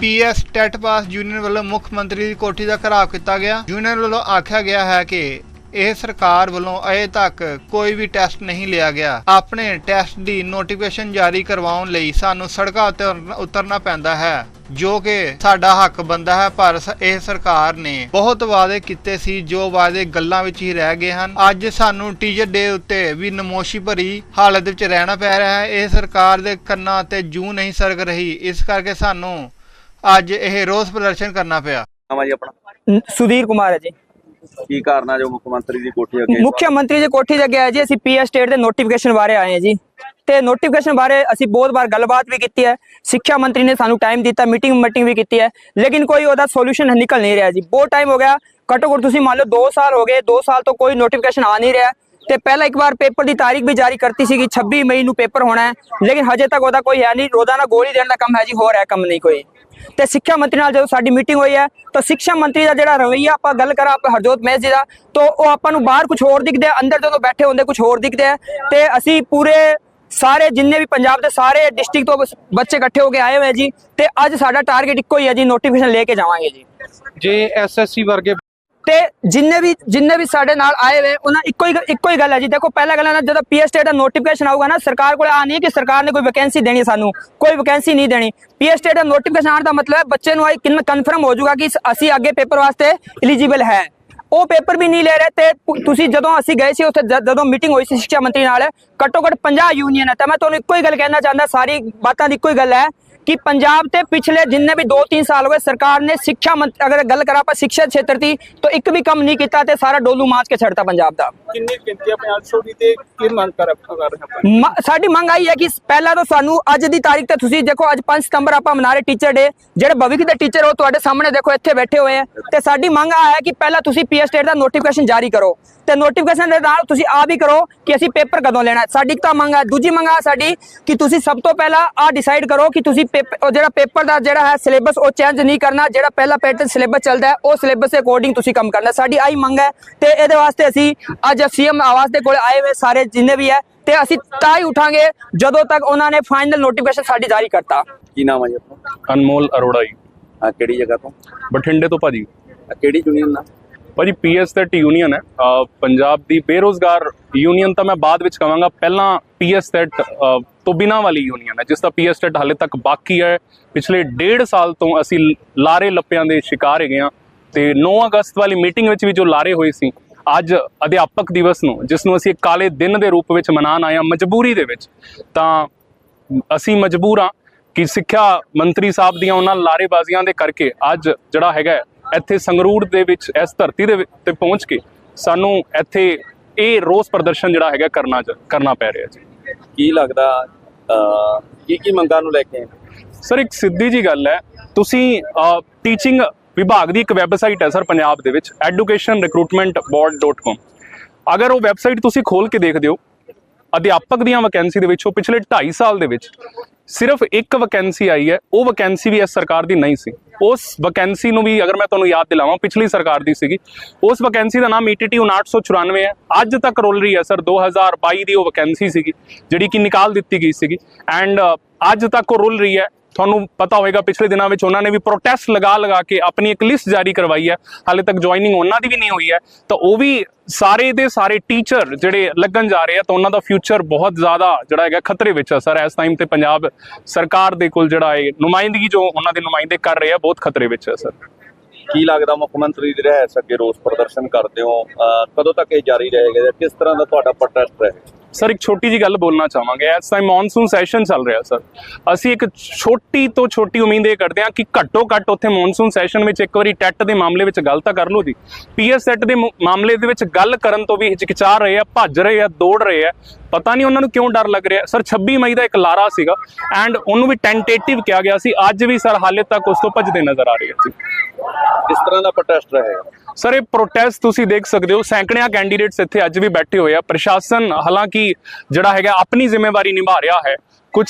PS TET pass union ਵੱਲੋਂ ਮੁੱਖ ਮੰਤਰੀ ਦੀ ਕੋਠੀ ਦਾ ਘਰਾਓ ਕੀਤਾ ਗਿਆ। ਯੂਨੀਅਨ ਵੱਲੋਂ ਆਖਿਆ ਗਿਆ ਹੈ ਕਿ ਇਹ ਸਰਕਾਰ ਵੱਲੋਂ ਅਜੇ ਤੱਕ ਕੋਈ ਵੀ ਟੈਸਟ ਨਹੀਂ ਲਿਆ ਗਿਆ। ਆਪਣੇ ਟੈਸਟ ਦੀ ਨੋਟੀਫਿਕੇਸ਼ਨ ਜਾਰੀ ਕਰਵਾਉਣ ਲਈ ਸਾਨੂੰ ਸੜਕਾਂ ਉੱਤੇ ਉਤਰਨਾ ਪੈਂਦਾ ਹੈ, ਜੋ ਕਿ ਸਾਡਾ ਹੱਕ ਬੰਦਾ ਹੈ, ਪਰ ਇਹ ਸਰਕਾਰ ਨੇ ਬਹੁਤ ਵਾਅਦੇ ਕੀਤੇ ਸੀ, ਜੋ ਵਾਅਦੇ ਗੱਲਾਂ ਵਿੱਚ ਹੀ ਰਹਿ ਗਏ ਹਨ। ਅੱਜ ਸਾਨੂੰ ਟੀਚਰ ਡੇ ਉੱਤੇ ਵੀ ਨਮੋਸ਼ੀ ਭਰੀ ਹਾਲਤ ਵਿੱਚ ਰਹਿਣਾ ਪੈ ਰਿਹਾ ਹੈ। ਇਹ ਸਰਕਾਰ ਦੇ ਕੰਨਾਂ ਤੇ ਜੂ ਨਹੀਂ ਸਰਕ ਰਹੀ। ਇਸ ਕਰਕੇ ਸਾਨੂੰ ਅੱਜ ਇਹ ਰੋਸ ਪ੍ਰਦਰਸ਼ਨ ਕਰਨਾ ਪਿਆ। ਨਾਮ ਆ ਜੀ ਆਪਣਾ? ਨ- ਸੁਧੀਰ ਕੁਮਾਰ ਹੈ ਜੀ। ਕੀ ਕਾਰਨ ਆ ਜੋ ਮੁੱਖ ਮੰਤਰੀ ਦੀ ਕੋਠੀ ਅੱਗੇ ਮੁੱਖ ਮੰਤਰੀ ਦੀ ਕੋਠੀ ਤੇ ਗਿਆ ਜੀ ਅਸੀਂ ਪੀਐਸ ਸਟੇਟ ਦੇ ਨੋਟੀਫਿਕੇਸ਼ਨ ਬਾਰੇ ਆਏ ਹਾਂ ਜੀ। ਤੇ ਨੋਟੀਫਿਕੇਸ਼ਨ ਬਾਰੇ ਅਸੀਂ ਬਹੁਤ ਵਾਰ ਗੱਲਬਾਤ ਵੀ ਕੀਤੀ ਹੈ। ਸਿੱਖਿਆ ਮੰਤਰੀ ਨੇ ਸਾਨੂੰ ਟਾਈਮ ਦਿੱਤਾ ਮੀਟਿੰਗ ਮੀਟਿੰਗ ਵੀ ਕੀਤੀ ਹੈ। ਲੇਕਿਨ ਕੋਈ ਉਹਦਾ ਸੋਲੂਸ਼ਨ ਨਿਕਲ ਨਹੀਂ ਰਿਹਾ ਜੀ। ਬਹੁਤ ਟਾਈਮ ਹੋ ਗਿਆ। ਘੱਟੋ ਘੱਟ ਤੁਸੀਂ ਮੰਨ ਲਓ 2 ਸਾਲ ਹੋ ਗਏ 2 ਸਾਲ ਤੋਂ ਕੋਈ ਨੋਟੀਫਿਕੇਸ਼ਨ ਆ ਨਹੀਂ ਰਿਹਾ। ਤੇ ਪਹਿਲਾਂ ਇੱਕ ਵਾਰ ਪੇਪਰ ਦੀ ਤਾਰੀਖ ਵੀ ਜਾਰੀ ਕਰਤੀ ਸੀਗੀ 26 ਮਈ ਨੂੰ ਪੇਪਰ ਹੋਣਾ ਹੈ, ਲੇਕਿਨ ਹਜੇ ਤੱਕ ਉਹਦਾ ਕੋਈ ਹੈ ਨਹੀਂ, ਰੋਜ਼ਾਨਾ ਗੋਲੀ ਦੇਣ ਦਾ ਕੰਮ ਹੈ ਜੀ ਹੋ ਰਿਹਾ ਕੰਮ ਨਹੀਂ ਕੋਈ। ਤੇ ਸਿੱਖਿਆ ਮੰਤਰੀ ਨਾਲ ਜਦੋਂ ਸਾਡੀ ਮੀਟਿੰਗ ਹੋਈ ਹੈ, ਤਾਂ ਸਿੱਖਿਆ ਮੰਤਰੀ ਦਾ ਜਿਹੜਾ ਰਵਈਆ ਆਪਾਂ ਗੱਲ ਕਰਾਂ, ਆਪਾਂ ਹਰਜੋਤ ਮਹਿਸ ਜੀ ਦਾ, ਤਾਂ ਉਹ ਆਪਾਂ ਨੂੰ ਬਾਹਰ ਕੁਝ ਹੋਰ ਦਿਖਦੇ ਅੰਦਰ ਜਦੋਂ ਬੈਠੇ ਹੁੰਦੇ ਕੁਝ ਹੋਰ ਦਿਖਦੇ ਆ, ਤੇ ਅਸੀਂ ਪੂਰੇ ਸਾਰੇ ਜਿੰਨੇ ਵੀ ਪੰਜਾਬ ਦੇ ਸਾਰੇ ਡਿਸਟ੍ਰਿਕਟ ਤੋਂ ਬੱਚੇ ਇਕੱਠੇ ਹੋ ਕੇ ਆਏ ਹੋਏ ਜੀ, ਤੇ ਅੱਜ ਸਾਡਾ ਟਾਰਗੇਟ ਇੱਕੋ ਹੀ ਹੈ ਜੀ ਨੋਟੀਫਿਕੇਸ਼ਨ ਲੈ ਕੇ ਜਾਵਾਂਗੇ ਜੀ। ਜੇ ਐਸਐਸਸੀ ਵਰਗੇ ਤੇ ਜਿੰਨੇ ਵੀ ਜਿੰਨੇ ਵੀ ਸਾਡੇ ਨਾਲ ਆਏ ਹੋਏ, ਉਹਨਾਂ ਇੱਕੋ ਹੀ ਇੱਕੋ ਹੀ ਗੱਲ ਹੈ ਜੀ। ਦੇਖੋ, ਪਹਿਲਾ ਗੱਲ ਹੈ ਨਾ, ਜਦੋਂ ਪੀਐਸ ਦਾ ਨੋਟੀਫਿਕੇਸ਼ਨ ਆਊਗਾ ਨਾ, ਸਰਕਾਰ ਕੋਲ ਆ ਨਹੀਂ ਕਿ ਸਰਕਾਰ ਨੇ ਕੋਈ ਵੈਕੈਂਸੀ ਦੇਣੀ ਸਾਨੂੰ। ਕੋਈ ਵੈਕੈਂਸੀ ਨਹੀਂ ਦੇਣੀ। ਪੀਐਸ ਸਟੇਟ ਦਾ ਨੋਟੀਫਿਕੇਸ਼ਨ ਆਉਣ ਦਾ ਮਤਲਬ ਬੱਚੇ ਨੂੰ ਆਈ ਕਿੰਨਾ ਕਨਫਰਮ ਹੋ ਜਾਊਗਾ ਕਿ ਅਸੀਂ ਅੱਗੇ ਪੇਪਰ ਵਾਸਤੇ ਐਲੀਜੀਬਲ ਹੈ। ਉਹ ਪੇਪਰ ਵੀ ਨਹੀਂ ਲੈ ਰਹੇ ਤੇ ਤੁਸੀਂ ਜਦੋਂ ਅਸੀਂ ਗਏ ਸੀ ਉੱਥੇ ਜਦ- ਮੀਟਿੰਗ ਹੋਈ ਸੀ ਸਿੱਖਿਆ ਮੰਤਰੀ ਨਾਲ ਘੱਟੋ ਘੱਟ 50 ਯੂਨੀਅਨ ਹੈ ਤਾਂ ਮੈਂ ਤੁਹਾਨੂੰ ਇੱਕੋ ਹੀ ਗੱਲ ਕਹਿਣਾ ਚਾਹੁੰਦਾ ਸਾਰੀ ਬਾਤਾਂ ਦੀ ਇੱਕੋ ਹੀ ਗੱਲ ਹੈ ਕਿ ਪੰਜਾਬ ਤੇ ਪਿਛਲੇ ਜਿੰਨੇ ਵੀ 2-3 ਸਾਲ ਹੋਏ ਸਰਕਾਰ ਨੇ ਸਿੱਖਿਆ ਅਗਰ ਗੱਲ ਕਰਾਂ ਆਪਾਂ ਸਿੱਖਿਆ ਖੇਤਰ ਦੀ ਤਾਂ ਇੱਕ ਵੀ ਕੰਮ ਨਹੀਂ ਕੀਤਾ ਤੇ ਸਾਰਾ ਡੋਲੂ ਮਾਚ ਕੇ ਛੱਡਤਾ ਪੰਜਾਬ ਦਾ। ਕਿੰਨੀ ਗਿਣਤੀ ਆ 500 ਦੀ ਤੇ ਕੀ ਮੰਗ ਕਰ ਕਰ ਰਹੇ ਆਪਾਂ? ਮ- ਸਾਡੀ ਮੰਗ ਆਈ ਹੈ ਕਿ ਪਹਿਲਾਂ ਤਾਂ ਸਾਨੂੰ ਅੱਜ ਦੀ ਤਾਰੀਖ ਤੇ ਤੁਸੀਂ ਦੇਖੋ ਅੱਜ 5 ਸਤੰਬਰ ਆਪਾਂ ਮਨਾ ਰਹੇ ਟੀਚਰ ਡੇ ਜਿਹੜੇ ਭਵਿੱਖ ਦੇ ਟੀਚਰ ਹੋ ਤੁਹਾਡੇ ਸਾਹਮਣੇ ਦੇਖੋ ਇੱਥੇ ਬੈਠੇ ਹੋਏ ਆ। ਤੇ ਸਾਡੀ ਮੰਗ ਆ ਹੈ ਕਿ ਪਹਿਲਾਂ ਤੁਸੀਂ ਪੀਐਸ ਸਟੇਟ ਦਾ ਨੋਟੀਫਿਕੇਸ਼ਨ ਜਾਰੀ ਕਰੋ। ਤੇ ਨੋਟੀਫਿਕੇਸ਼ਨ ਦੇ ਨਾਲ ਤੁਸੀਂ ਆ ਵੀ ਕਰੋ ਕਿ ਅਸੀਂ ਪੇਪਰ ਕਦੋਂ ਲੈਣਾ ਹੈ। ਸਾਡੀ ਤਾਂ ਮੰਗ ਹੈ ਦੂਜੀ ਮੰਗ ਆ ਸਾਡੀ ਕਿ ਤੁਸੀਂ ਸਭ ਤੋਂ ਪਹਿਲਾਂ ਆ ਡਿਸਾਈਡ ਕਰੋ ਕਿ ਤੁਸੀਂ ਪੇਪ- ਉਹ ਜਿਹੜਾ ਪੇਪਰ ਦਾ ਜਿਹੜਾ ਹੈ ਸਿਲੇਬਸ ਉਹ ਚੇਂਜ ਨਹੀਂ ਕਰਨਾ। ਜਿਹੜਾ ਪਹਿਲਾ ਪੈਟਰਨ ਸਿਲੇਬਸ ਚੱਲਦਾ ਹੈ ਉਹ ਸਿਲੇਬਸ ਦੇ ਅਕੋਰਡਿੰਗ ਤੁਸੀਂ ਕੰਮ ਕਰਨਾ। ਸਾਡੀ ਆਹੀ ਮੰਗ ਹੈ ਤੇ ਇਹਦੇ ਵਾਸਤੇ ਅਸੀਂ ਅੱਜ ਸੀਐਮ ਆਵਾਸ ਦੇ ਕੋਲ ਆਏ ਹੋਏ ਸਾਰੇ ਜਿੰਨੇ ਵੀ ਹੈ ਤੇ ਅਸੀਂ ਤਾਂ ਹੀ ਉਠਾਂਗੇ ਜਦੋਂ ਤੱਕ ਉਹਨਾਂ ਨੇ ਫਾਈਨਲ ਨੋਟੀਫਿਕੇਸ਼ਨ ਸਾਡੀ ਜਾਰੀ ਕਰਤਾ। ਕੀ ਨਾਮ ਆ ਜੀ ਆਪਣਾ? ਅਨਮੋਲ ਅਰੋੜਾ ਜੀ। ਆ ਕਿਹੜੀ ਜਗ੍ਹਾ ਤੋਂ? ਬਠਿੰਡੇ ਤੋਂ ਭਾਜੀ। ਆ ਕਿਹੜੀ ਯੂਨੀਅਨ ਦਾ ਭਾਜੀ ਪੀਐਸ ਟੈਟ ਯੂਨੀਅਨ ਹੈ। ਪੰਜਾਬ ਦੀ ਬੇਰੋਜ਼ਗਾਰ ਯੂਨੀਅਨ ਤਾਂ ਮੈਂ ਬਾਅਦ ਵਿੱਚ ਕਵਾਂਗਾ। ਪਹਿਲਾਂ ਪੀਐਸ ਟੈਟ ਤੋਂ ਬਿਨਾਂ ਵਾਲੀ ਯੂਨੀਅਨ ਹੈ, ਜਿਸ ਦਾ ਪੀਐਸ ਟੈਟ ਹਾਲੇ ਤੱਕ ਬਾਕੀ ਹੈ। ਪਿਛਲੇ ਡੇਢ ਸਾਲ ਤੋਂ ਅਸੀਂ ਲਾਰੇ ਲੱਪਿਆਂ ਦੇ ਸ਼ਿਕਾਰ ਹੈਗੇ ਹਾਂ ਤੇ 9 ਅਗਸਤ ਵਾਲੀ ਮੀਟਿੰਗ ਵਿੱਚ ਵੀ ਜੋ ਲਾਰੇ ਹੋਏ ਸੀ, ਅੱਜ ਅਧਿਆਪਕ ਦਿਵਸ ਨੂੰ, ਜਿਸ ਨੂੰ ਅਸੀਂ ਇੱਕ ਕਾਲੇ ਦਿਨ ਦੇ ਰੂਪ ਵਿੱਚ ਮਨਾਉਣ ਆਏ ਹਾਂ, ਮਜਬੂਰੀ ਦੇ ਵਿੱਚ, ਤਾਂ ਅਸੀਂ ਮਜਬੂਰ ਹਾਂ ਕਿ ਸਿੱਖਿਆ ਮੰਤਰੀ ਸਾਹਿਬ ਦੀਆਂ ਉਹਨਾਂ ਲਾਰੇਬਾਜ਼ੀਆਂ ਦੇ ਕਰਕੇ ਅੱਜ ਜਿਹੜਾ ਹੈਗਾ ਇੱਥੇ ਸੰਗਰੂਰ ਦੇ ਵਿੱਚ ਇਸ ਧਰਤੀ ਦੇ ਤੇ ਪਹੁੰਚ ਕੇ ਸਾਨੂੰ ਇੱਥੇ ਇਹ ਰੋਸ ਪ੍ਰਦਰਸ਼ਨ ਜਿਹੜਾ ਹੈਗਾ ਕਰਨਾ ਕਰਨਾ ਪੈ ਰਿਹਾ ਜੀ। ਕੀ ਲੱਗਦਾ ਕੀ ਕੀ ਮੰਗਾਂ ਨੂੰ ਲੈ ਕੇ? ਸਰ ਇੱਕ ਸਿੱਧੀ ਜੀ ਗੱਲ ਹੈ। ਤੁਸੀਂ ਟੀਚਿੰਗ ਵਿਭਾਗ ਦੀ ਇੱਕ ਵੈਬਸਾਈਟ ਹੈ ਸਰ ਪੰਜਾਬ ਦੇ ਵਿੱਚ educationrecruitmentboard.com ਅਗਰ ਉਹ ਵੈਬਸਾਈਟ ਤੁਸੀਂ ਖੋਲ ਕੇ ਦੇਖਦੇ ਹੋ ਅਧਿਆਪਕ ਦੀਆਂ ਵੈਕੈਂਸੀ ਦੇ ਵਿੱਚੋਂ ਪਿਛਲੇ 2.5 ਸਾਲ ਦੇ ਵਿੱਚ ਸਿਰਫ ਇੱਕ ਵੈਕੈਂਸੀ ਆਈ ਹੈ ਉਹ ਵੈਕੈਂਸੀ ਵੀ ਇਸ ਸਰਕਾਰ ਦੀ ਨਹੀਂ ਸੀ। ਉਸ ਵੈਕੈਂਸੀ ਨੂੰ ਵੀ ਅਗਰ ਮੈਂ ਤੁਹਾਨੂੰ ਯਾਦ ਦਿਲਾਵਾਂ, ਪਿਛਲੀ ਸਰਕਾਰ ਦੀ ਸੀਗੀ, ਉਸ ਵੈਕੈਂਸੀ ਦਾ ਨਾਮ E ETT 994 ਹੈ। ਅੱਜ ਤੱਕ ਰੁਲ ਰਹੀ ਹੈ ਸਰ 2022 ਦੀ ਉਹ ਵੈਕੈਂਸੀ ਸੀਗੀ, ਜਿਹੜੀ ਕਿ ਨਿਕਾਲ ਦਿੱਤੀ ਗਈ ਸੀਗੀ। ਐਂਡ ਅੱਜ ਤੱਕ ਉਹ ਰੁੱਲ ਰਹੀ ਹੈ। ਤੁਹਾਨੂੰ ਪਤਾ ਹੋਵੇਗਾ, ਪਿਛਲੇ ਦਿਨਾਂ ਵਿੱਚ ਉਹਨਾਂ ਨੇ ਵੀ ਪ੍ਰੋਟੈਸਟ ਲਗਾ ਲਗਾ ਕੇ ਆਪਣੀ ਇੱਕ ਲਿਸਟ ਜਾਰੀ ਕਰਵਾਈ ਹੈ। ਹਾਲੇ ਤੱਕ ਜੁਆਇਨਿੰਗ ਉਹਨਾਂ ਦੀ ਵੀ ਨਹੀਂ ਹੋਈ ਹੈ। ਤਾਂ ਉਹ ਵੀ ਸਾਰੇ ਦੇ ਸਾਰੇ ਟੀਚਰ ਜਿਹੜੇ ਲੱਗਣ ਜਾ ਰਹੇ ਆ, ਤਾਂ ਉਹਨਾਂ ਦਾ ਫਿਊਚਰ ਬਹੁਤ ਜ਼ਿਆਦਾ ਜਿਹੜਾ ਹੈਗਾ ਖਤਰੇ ਵਿੱਚ ਹੈ। ਸਰ, ਇਸ ਟਾਈਮ ਤੇ ਪੰਜਾਬ ਸਰਕਾਰ ਦੇ ਕੋਲ ਜਿਹੜਾ ਹੈ ਨੁਮਾਇੰਦਗੀ ਜੋ ਉਹਨਾਂ ਦੇ ਨੁਮਾਇੰਦੇ ਕਰ ਰਹੇ ਆ, ਬਹੁਤ ਖਤਰੇ ਵਿੱਚ ਹੈ, ਸਰ। ਕੀ ਲੱਗਦਾ ਮੁੱਖ ਮੰਤਰੀ ਦੀ ਰਹਿਸ ਅੱਗੇ ਰੋਸ ਪ੍ਰਦਰਸ਼ਨ ਕਰਦੇ ਹੋ? ਕਦੋਂ ਤੱਕ ਇਹ ਜਾਰੀ ਰਹੇਗਾ ਕਿਸ ਤਰ੍ਹਾਂ ਦਾ ਤੁਹਾਡਾ ਪ੍ਰੋਟੈਸਟ ਰਹੇਗਾ? ਸਰ, ਇੱਕ ਛੋਟੀ ਜੀ ਗੱਲ ਬੋਲਣਾ ਚਾਹਾਂਗੇ। ਇਸ ਟਾਈਮ ਮੌਨਸੂਨ ਸੈਸ਼ਨ ਚੱਲ ਰਿਹਾ, ਸਰ, ਅਸੀਂ ਇੱਕ ਛੋਟੀ ਤੋਂ ਛੋਟੀ ਉਮੀਦ ਇਹ ਕਰਦੇ ਹਾਂ ਕਿ ਘੱਟੋ ਘੱਟ ਉੱਥੇ ਮੌਨਸੂਨ ਸੈਸ਼ਨ ਵਿੱਚ ਇੱਕ ਵਾਰੀ ਟੈਟ ਦੇ ਮਾਮਲੇ ਵਿੱਚ ਗੱਲ ਤਾਂ ਕਰ ਲਓ ਜੀ। ਪੀਐਸ ਸੈਟ ਦੇ ਮਾਮਲੇ ਦੇ ਵਿੱਚ ਗੱਲ ਕਰਨ ਤੋਂ ਵੀ ਹਿਚਕਿਚਾ ਰਹੇ ਆ, ਭੱਜ ਰਹੇ ਆ, ਦੌੜ ਰਹੇ ਆ। ਪਤਾ ਨਹੀਂ ਉਹਨਾਂ ਨੂੰ ਕਿਉਂ ਡਰ ਲੱਗ ਰਿਹਾ। ਸਰ 26 ਮਈ ਦਾ ਇੱਕ ਲਾਰਾ ਸੀਗਾ ਐਂਡ ਉਹਨੂੰ ਵੀ ਟੈਂਟੇਟਿਵ ਕਿਹਾ ਗਿਆ ਸੀ। ਅੱਜ ਵੀ ਸਰ, ਹਾਲੇ ਤੱਕ ਉਸ ਤੋਂ ਭੱਜਦੇ ਨਜ਼ਰ ਆ ਰਹੇ ਆ ਜੀ। ਕਿਸ ਤਰ੍ਹਾਂ ਦਾ ਪ੍ਰੋਟੈਸਟ ਰਹੇਗਾ ਸਰ, ਇਹ ਪ੍ਰੋਟੈਸਟ ਤੁਸੀਂ ਦੇਖ ਸਕਦੇ ਹੋ, ਸੈਂਕੜਿਆਂ ਕੈਂਡੀਡੇਟਸ ਇੱਥੇ ਅੱਜ ਵੀ ਬੈਠੇ ਹੋਏ ਆ। ਪ੍ਰਸ਼ਾਸਨ ਹਾਲਾਂਕਿ ਜਿਹੜਾ ਹੈਗਾ, ਆਪਣੀ ਜ਼ਿੰਮੇਵਾਰੀ ਨਿਭਾ ਰਿਹਾ ਹੈ। ਕੁਝ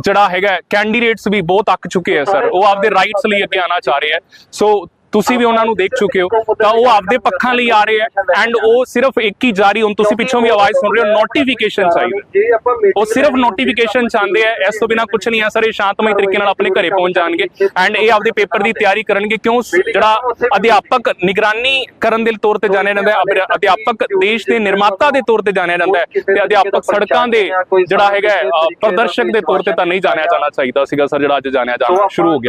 ਜਿਹੜਾ ਹੈਗਾ ਕੈਂਡੀਡੇਟਸ ਵੀ ਬਹੁਤ ਅੱਕ ਚੁੱਕੇ ਆ, ਸਰ। ਉਹ ਆਪਦੇ ਰਾਈਟਸ ਲਈ ਅੱਗੇ ਆਣਾ ਚਾਹ ਰਹੇ ਆ। ਸੋ ਤੁਸੀਂ ਵੀ ਉਹਨਾਂ ਨੂੰ ਦੇਖ ਚੁੱਕੇ ਹੋ ਤਾਂ ਉਹ ਆਪਦੇ ਪੱਖਾਂ ਲਈ ਆ ਰਹੇ ਹੈ। ਐਂਡ ਉਹ ਸਿਰਫ ਇੱਕ ਹੀ ਜਾਰੀ ਹੁਣ ਤੁਸੀਂ ਪਿੱਛੋਂ ਵੀ ਆਵਾਜ਼ ਸੁਣ ਰਹੇ ਹੋ ਨੋਟੀਫਿਕੇਸ਼ਨ ਚਾਹੀਦਾ ਉਹ ਸਿਰਫ ਨੋਟੀਫਿਕੇਸ਼ਨ ਚਾਹੁੰਦੇ ਆ ਇਸ ਤੋਂ ਬਿਨਾ ਕੁਝ ਨਹੀਂ ਆ ਸਰ ਇਹ ਸ਼ਾਂਤਮਈ ਤਰੀਕੇ ਨਾਲ ਆਪਣੇ ਘਰੇ ਪਹੁੰਚ ਜਾਣਗੇ। ਐਂਡ ਇਹ ਆਪਦੇ ਪੇਪਰ ਦੀ ਤਿਆਰੀ ਕਰਨਗੇ ਕਿਉਂ ਜਿਹੜਾ ਅਧਿਆਪਕ ਨਿਗਰਾਨੀ ਕਰਨ ਦੇ ਤੌਰ ਤੇ ਜਾਣਿਆ ਜਾਂਦਾ ਹੈ ਅਧਿਆਪਕ ਦੇਸ਼ ਦੇ ਨਿਰਮਾਤਾ ਦੇ ਤੌਰ ਤੇ ਜਾਣਿਆ ਜਾਂਦਾ ਹੈ ਤੇ ਅਧਿਆਪਕ ਸੜਕਾਂ ਦੇ ਜਿਹੜਾ ਹੈਗਾ ਪ੍ਰਦਰਸ਼ਕ ਦੇ ਤੌਰ ਤੇ ਤਾਂ ਨਹੀਂ ਜਾਣਿਆ ਜਾਣਾ ਚਾਹੀਦਾ ਸੀਗਾ ਸਰ ਜਿਹੜਾ ਅੱਜ ਜਾਣਿਆ ਜਾਣਾ ਸ਼ੁਰੂ ਹੋ ਗਿਆ।